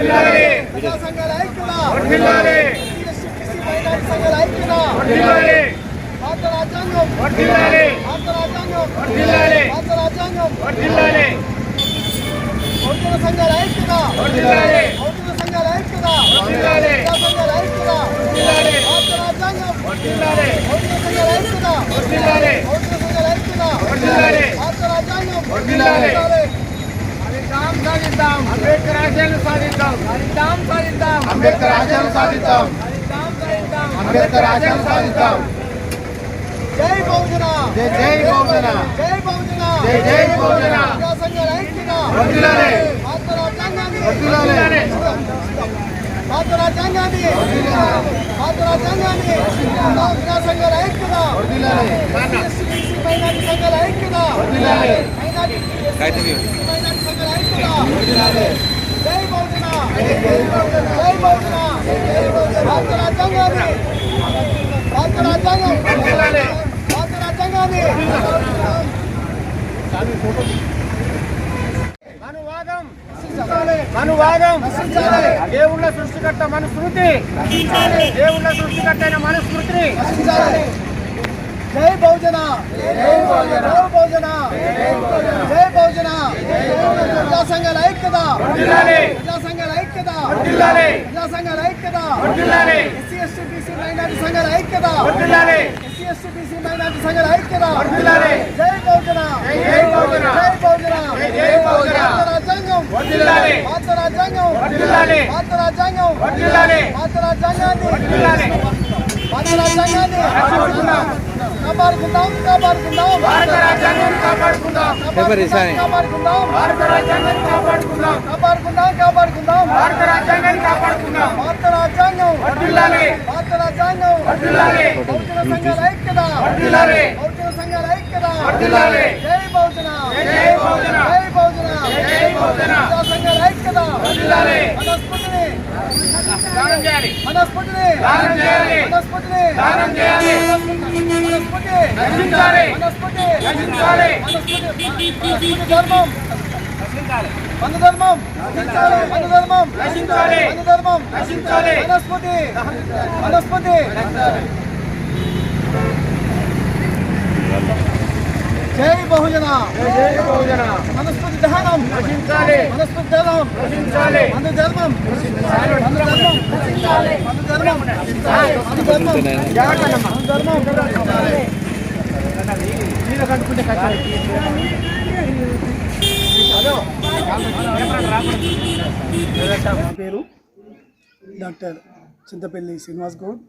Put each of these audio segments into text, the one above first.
ప్రజా సంఘాల ఐక్యత వర్ధిల్లాలి ఎస్సీ మైనారిటీ సంఘాల ఐక్యత వర్ధిల్లాలి భారత రాజ్యాంగం వర్ధిల్లాలి భారత రాజ్యాంగం వర్ధిల్లాలి భారత రాజ్యాంగం వర్ధిల్లాలి బహుజన సంఘాల ఐక్యత వర్ధిల్లాలి బహుజన సంఘాల ఐక్యత వర్ధిల్లాలి ప్రజా సంఘాల ఐక్యత వర్ధిల్లాలి భారత రాజ్యాంగం వర్ధిల్లాలి బహుజన సంఘాల ఐక్యత వర్ధిల్లాలి బహుజన సంఘాల ఐక్యత వర్ధిల్లాలి భారత రాజ్యాంగం వర్ధిల్లాలి. సాధిద్దాం. అంబేద్కర్ ఆశయాలను సాధిద్దాం. సాధిద్దాం సాధిద్దాం. అంబేద్కర్ ఆశయాలను సాధిద్దాం. అంబేద్కర్ ఆశయాలను సాధిద్దాం. జై బహుజన. జై జై బహుజన. జై బహుజన. జై జై బహుజన. సంఘాల ఐక్యత రాజ్యాంగాన్ని రాజ్యాంగాన్ని రాజ్యాంగాన్ని సంఘాల మైనారిటీ సంఘాల. మైనారిటీ మైనారిటీ సంఘాల మనువాదం మనువాదం దేవుళ్ళ సృష్టికర్త మనుస్మృతి దేవుళ్ళ సృష్టికర్త అయిన మనుస్మృతిని జై బహుజన జై బహుజన జై బహుజన ప్రజా సంఘాల ఐక్యత. ప్రజా సంఘాల ఐక్యత. ప్రజా సంఘాల ఐక్యత. ఎస్సీ ఎస్టీ బీసీ మైనారిటీ సంఘాల ఐక్యత. ఎస్సీ ఎస్టీ బీసీ మైనారిటీ సంఘాల ఐక్యత. జై బహుజన జై బహుజన. జై బహుజన జై బహుజన. రాజ్యాంగం. భారత రాజ్యాంగం. భారత రాజ్యాంగం. భారత రాజ్యాంగాన్ని. భారత రాజ్యాంగాన్ని. కాపాడుకుందాం కాపాడుకుందాం. భారత రాజ్యాంగాన్ని కాపాడుకుందాం. కాపాడుకుందాం కాపాడుకుందాం. భారత రాజ్యాంగాన్ని కాపాడుకుందాం. కాపాడుకుందాం కాపాడుకుందాం. భారత రాజ్యాంగాన్ని కాపాడుకుందాం. భారత రాజ్యాంగం. వర్ధిల్లాలి. భారత రాజ్యాంగం. వర్ధిల్లాలి. బహుజన సంఘాల ఐక్యత. వర్ధిల్లాలి. బహుజన సంఘాల ఐక్యత. వర్ధిల్లాలి. జై బహుజన. జై బహుజన. జై బహుజన. జై జై వర్ధిల్లాలి. మనస్ఫూర్తిని దానం చేయాలి మనస్ఫూర్తిని దానం చేయాలి. మనస్ఫూర్తిని దానం చేయాలి. మనస్ఫూర్తి రక్షించాలి. మనస్ఫూర్తి రక్షించాలి. మనస్ఫూర్తి ధర్మం రక్షించాలి మన ధర్మం రక్షించాలి మన ధర్మం రక్షించాలి. మన ధర్మం రక్షించాలి. మనస్ఫూర్తి మనస్ఫూర్తి జై బహుజన. జై బహుజన మనస్ఫూర్తి దహనం. రక్షించాలి. మనస్ఫూర్తి దహనం. రక్షించాలి. మన ధర్మం మన ధర్మం మన ధర్మం మన ధర్మం జాగ్రత్తమ్మా. మన ధర్మం నీళ్ళు కట్టుకుంటే కట్టాలి పేరు డాక్టర్ చింతపల్లి శ్రీనివాస్ గౌడ్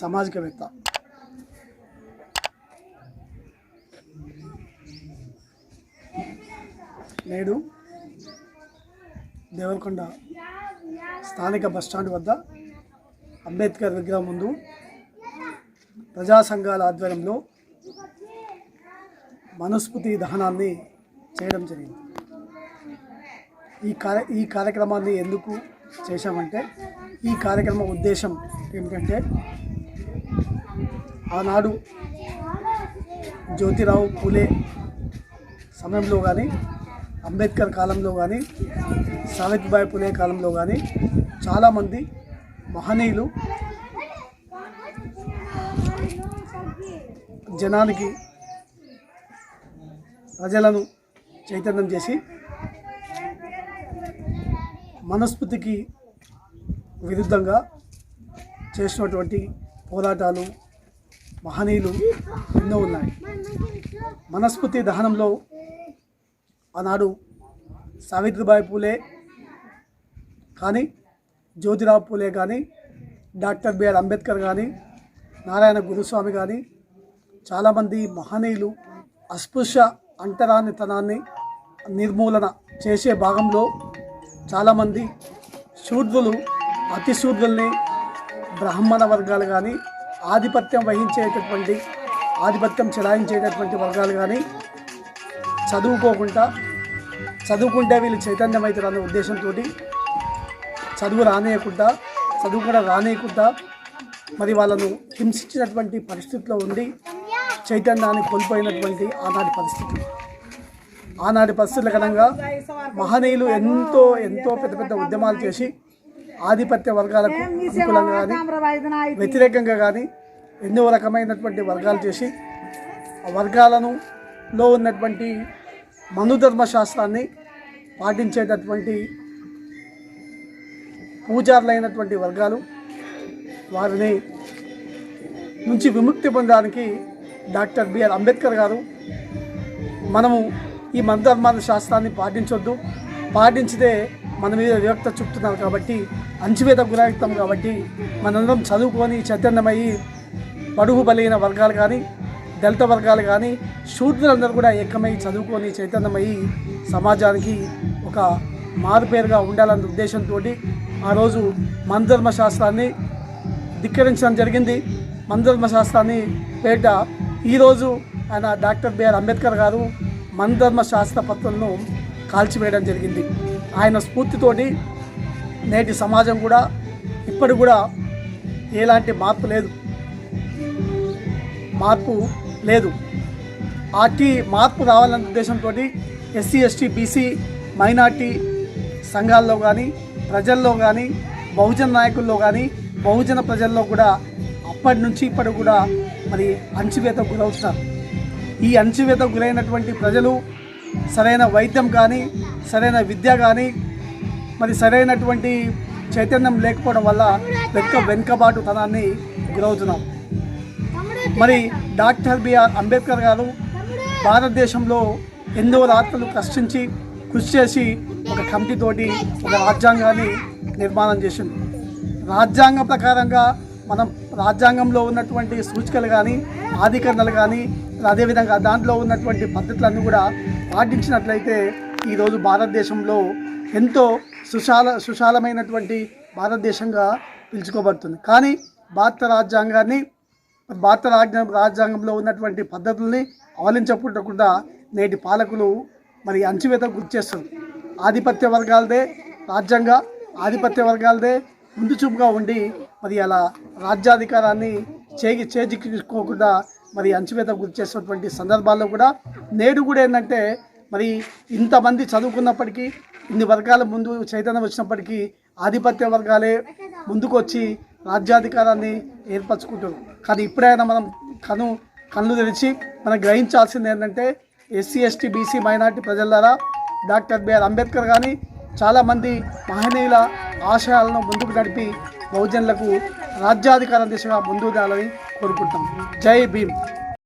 సామాజికవేత్త. నేడు దేవరకొండ స్థానిక బస్టాండ్ వద్ద అంబేద్కర్ విగ్రహం ముందు ప్రజా సంఘాల ఆధ్వర్యంలో మనుస్మృతి దహనాన్ని చేయడం జరిగింది. ఈ కార్య ఈ కార్యక్రమాన్ని ఎందుకు చేశామంటే ఈ కార్యక్రమం ఉద్దేశం ఏమిటంటే ఆనాడు జ్యోతిరావు పూలే సమయంలో కానీ అంబేద్కర్ కాలంలో కానీ సావిత్రిబాయి పులే కాలంలో కానీ చాలామంది మహనీయులు జనానికి ప్రజలను చైతన్యం చేసి మనస్ఫూర్తికి విరుద్ధంగా చేసినటువంటి పోరాటాలు మహనీయులు ఎన్నో ఉన్నాయి. మనస్ఫూర్తి దహనంలో ఆనాడు సావిత్రిబాయి పూలే కానీ జ్యోతిరావు పూలే కానీ డాక్టర్ బిఆర్ అంబేద్కర్ కానీ నారాయణ గురుస్వామి కానీ చాలామంది మహనీయులు అస్పృశ్య అంటరానితనాన్ని నిర్మూలన చేసే భాగంలో చాలామంది శూద్రులు అతి శూద్రుల్ని బ్రాహ్మణ వర్గాలు కానీ ఆధిపత్యం వహించేటటువంటి ఆధిపత్యం చెలాయించేటటువంటి వర్గాలు కానీ చదువుకోకుండా చదువుకుంటే వీళ్ళు చైతన్యం అనే ఉద్దేశంతో చదువు రానియకుండా చదువు కూడా రానియకుండా మరి వాళ్ళను హింసించినటువంటి పరిస్థితిలో ఉండి చైతన్యాన్ని కోల్పోయినటువంటి ఆనాటి పరిస్థితి. ఆనాటి పరిస్థితుల కనంగా మహనీయులు ఎంతో ఎంతో పెద్ద పెద్ద ఉద్యమాలు చేసి ఆధిపత్య వర్గాలకు అనుకూలంగా కానీ వ్యతిరేకంగా కానీ ఎన్నో రకమైనటువంటి వర్గాలు చేసి ఆ వర్గాలను లో ఉన్నటువంటి మనుధర్మశాస్త్రాన్ని పాటించేటటువంటి పూజారులైనటువంటి వర్గాలు వారిని నుంచి విముక్తి పొందడానికి డాక్టర్ బిఆర్ అంబేద్కర్ గారు మనము ఈ మనుధర్మాల శాస్త్రాన్ని పాటించొద్దు. పాటించితే మన మీద వివక్త చూపుతున్నారు కాబట్టి అంచువేత గురాయుక్తం కాబట్టి మనందరం చదువుకొని చైతన్యమయ్యి బడుగు బలైన వర్గాలు కానీ దళిత వర్గాలు కానీ శూద్రులందరూ కూడా ఏకమై చదువుకొని చైతన్యమయ్యి సమాజానికి ఒక మారుపేరుగా ఉండాలన్న ఉద్దేశంతో ఆ రోజు మనధర్మ శాస్త్రాన్ని ధిక్కరించడం జరిగింది. మనధర్మ శాస్త్రాన్ని పేట ఈరోజు ఆయన డాక్టర్ బిఆర్ అంబేద్కర్ గారు మనధర్మ శాస్త్ర పత్రులను కాల్చివేయడం జరిగింది. ఆయన స్ఫూర్తితోటి నేటి సమాజం కూడా ఇప్పటి కూడా ఎలాంటి మార్పు లేదు. మార్పు లేదు. ఆటి మార్పు రావాలన్న ఉద్దేశంతో ఎస్సీ ఎస్టీ బీసీ మైనార్టీ సంఘాల్లో కానీ ప్రజల్లో కానీ బహుజన నాయకుల్లో కానీ బహుజన ప్రజల్లో కూడా అప్పటి నుంచి ఇప్పటి కూడా మరి అణచివేత గురవుతున్నారు. ఈ అణచివేత గురైనటువంటి ప్రజలు సరైన వైద్యం కానీ సరైన విద్య కానీ మరి సరైనటువంటి చైతన్యం లేకపోవడం వల్ల వెనుక వెనుకబాటుతనాన్ని గురవుతున్నాం. మరి డాక్టర్ బిఆర్ అంబేద్కర్ గారు భారతదేశంలో ఎన్నో రాత్రులు కష్టించి కృషి చేసి ఒక కమిటీతోటి ఒక రాజ్యాంగాన్ని నిర్మాణం చేసింది. రాజ్యాంగం ప్రకారంగా మనం రాజ్యాంగంలో ఉన్నటువంటి సూచికలు కానీ ఆధికరణలు కానీ అదేవిధంగా దాంట్లో ఉన్నటువంటి పద్ధతులన్నీ కూడా పాటించినట్లయితే ఈరోజు భారతదేశంలో ఎంతో సుశాల సుశాలమైనటువంటి భారతదేశంగా పిలుచుకోబడుతుంది. కానీ భారత రాజ్యాంగాన్ని భారత రాజ్య రాజ్యాంగంలో ఉన్నటువంటి పద్ధతుల్ని అవలించకుండా నేటి పాలకులు మరి అంచివేత గుర్తు చేస్తారు ఆధిపత్య వర్గాలదే రాజ్యాంగ ఆధిపత్య వర్గాలదే ముందు చూపుగా ఉండి మరి అలా రాజ్యాధికారాన్ని చేగి చేజిక్కోకుండా మరి అంచువేత గురి చేసినటువంటి సందర్భాల్లో కూడా నేడు కూడా ఏంటంటే మరి ఇంతమంది చదువుకున్నప్పటికీ ఇన్ని వర్గాల ముందు చైతన్యం వచ్చినప్పటికీ ఆధిపత్య వర్గాలే ముందుకు వచ్చి రాజ్యాధికారాన్ని ఏర్పరచుకుంటున్నారు. కానీ ఇప్పుడైనా మనం కను కళ్ళు తెరిచి మనం గ్రహించాల్సింది ఏంటంటే ఎస్సీ ఎస్టీ బీసీ మైనార్టీ ప్రజలారా డాక్టర్ బిఆర్ అంబేద్కర్ కానీ చాలామంది మహనీయుల ఆశయాలను ముందుకు నడిపి బహుజనులకు రాజ్యాధికారం దిశగా ముందుకు రావాలని కోరుకుంటాం జై భీమ్.